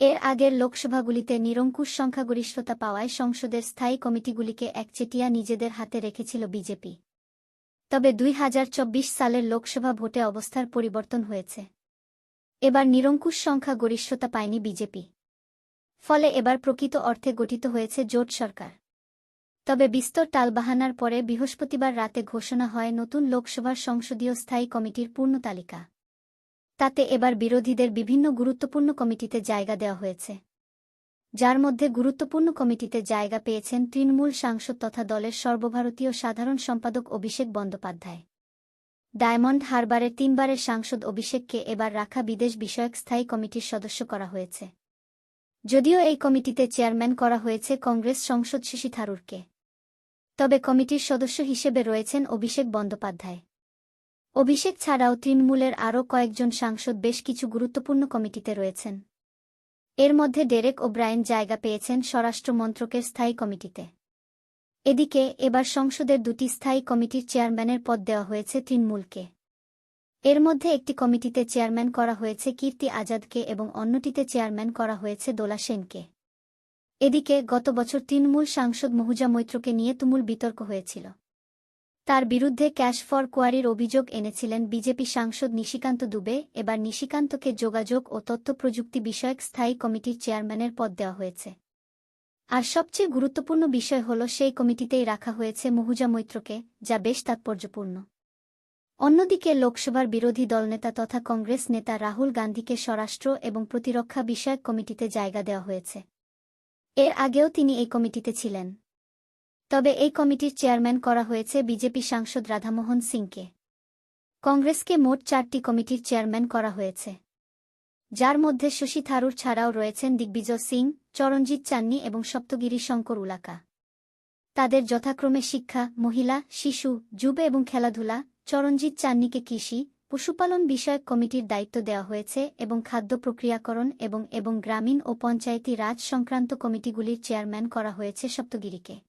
এর আগের লোকসভাগুলিতে নিরঙ্কুশ সংখ্যাগরিষ্ঠতা পাওয়ায় সংসদের স্থায়ী কমিটিগুলিকে একচেটিয়া নিজেদের হাতে রেখেছিল বিজেপি। তবে দুই হাজার চব্বিশ সালের লোকসভা ভোটে অবস্থার পরিবর্তন হয়েছে। এবার নিরঙ্কুশ সংখ্যা গরিষ্ঠতা পায়নি বিজেপি। ফলে এবার প্রকৃত অর্থে গঠিত হয়েছে জোট সরকার। তবে বিস্তর টালবাহানার পরে বৃহস্পতিবার রাতে ঘোষণা হয় নতুন লোকসভার সংসদীয় স্থায়ী কমিটির পূর্ণ তালিকা। তাতে এবার বিরোধীদের বিভিন্ন গুরুত্বপূর্ণ কমিটিতে জায়গা দেওয়া হয়েছে। যার মধ্যে গুরুত্বপূর্ণ কমিটিতে জায়গা পেয়েছেন তৃণমূল সাংসদ তথা দলের সর্বভারতীয় সাধারণ সম্পাদক অভিষেক বন্দ্যোপাধ্যায়। ডায়মন্ড হারবারের তিনবারের সাংসদ অভিষেককে এবার রাখা বিদেশ বিষয়ক স্থায়ী কমিটির সদস্য করা হয়েছে। যদিও এই কমিটিতে চেয়ারম্যান করা হয়েছে কংগ্রেস সংসদ শশী থারুরকে। তবে কমিটির সদস্য হিসেবে রয়েছেন অভিষেক বন্দ্যোপাধ্যায়। অভিষেক ছাড়াও তৃণমূলের আরও কয়েকজন সাংসদ বেশ কিছু গুরুত্বপূর্ণ কমিটিতে রয়েছেন। এর মধ্যে ডেরেক ওব্রায়েন জায়গা পেয়েছেন স্বরাষ্ট্র মন্ত্রকের স্থায়ী কমিটিতে। এদিকে, এবার সংসদের দুটি স্থায়ী কমিটির চেয়ারম্যানের পদ দেওয়া হয়েছে তৃণমূলকে। এর মধ্যে একটি কমিটিতে চেয়ারম্যান করা হয়েছে কীর্তি আজাদকে এবং অন্যটিতে চেয়ারম্যান করা হয়েছে দোলা সেনকে। এদিকে, গত বছর তৃণমূল সাংসদ মহুজা মৈত্রকে নিয়ে তুমুল বিতর্ক হয়েছিল। তার বিরুদ্ধে ক্যাশ ফর কোয়ারির অভিযোগ এনেছিলেন বিজেপি সাংসদ নিশিকান্ত দুবে। এবার নিশিকান্তকে যোগাযোগ ও তথ্য প্রযুক্তি বিষয়ক স্থায়ী কমিটির চেয়ারম্যানের পদ দেওয়া হয়েছে। আর সবচেয়ে গুরুত্বপূর্ণ বিষয় হল সেই কমিটিতেই রাখা হয়েছে মহুজা মৈত্রকে, যা বেশ তাৎপর্যপূর্ণ। অন্যদিকে লোকসভার বিরোধী দলনেতা তথা কংগ্রেস নেতা রাহুল গান্ধীকে স্বরাষ্ট্র এবং প্রতিরক্ষা বিষয়ক কমিটিতে জায়গা দেওয়া হয়েছে। এর আগেও তিনি এই কমিটিতে ছিলেন। তবে এই কমিটির চেয়ারম্যান করা হয়েছে বিজেপি সাংসদ রাধামোহন সিংকে। কংগ্রেসকে মোট চারটি কমিটির চেয়ারম্যান করা হয়েছে। যার মধ্যে শশী থারুর ছাড়াও রয়েছেন দিগ্বিজয় সিং, চরণজিৎ চান্নি এবং সপ্তগিরি শঙ্কর উলাকা। তাদের যথাক্রমে শিক্ষা, মহিলা, শিশু, যুব এবং খেলাধুলা, চরণজিৎ চান্নিকে কৃষি, পশুপালন বিষয়ক কমিটির দায়িত্ব দেওয়া হয়েছে এবং খাদ্য প্রক্রিয়াকরণ এবং এবং গ্রামীণ ও পঞ্চায়েতি রাজ সংক্রান্ত কমিটিগুলির চেয়ারম্যান করা হয়েছে সপ্তগিরিকে।